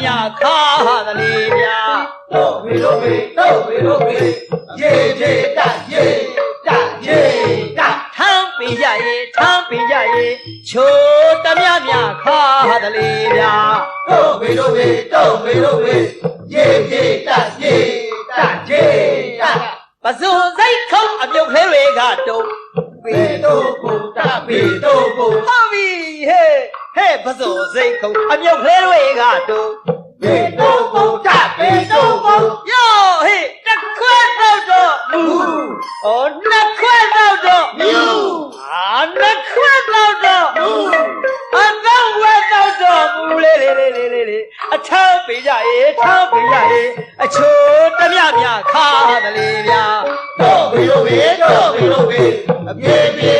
မြခါသလေဗျာတော့ဝေတော့ဝေတော့ဝေတော့ဝေရေရေတရေတရေတထမ်းပင်ကြရေထမ်းပင်ကြရေချိုးတမြမြခါသလေဗျာတော့ဝေတော့ဝေတော့ဝေတော့ဝေရေရေတရေတရေတပစုံစိတ်ခုံအပြုတ်ခဲတွေကတုံပေတော့ဘုရားပေတော့ဘုရား ဟဲ့ပစုံစိတ်ခုံအပြုတ်ခဲတွေကတုံးပေတို့ကိုတပေတို့ကိုယောဟေးတစ်ခွက်တော့တော့မူဩနှစ်ခွက်တော့တော့မြူအာနှစ်ခွက်တော့တော့မြူအတော့ဝက်တော့တော့မူလေလေလေလေလေလေအထမ်းပေးကြရေထမ်းပေးကြရေအချိုးတမြမြခါတလေဗျာတို့ဝေတို့ဝေတို့ဝေတို့ဝေအပြေပြေတ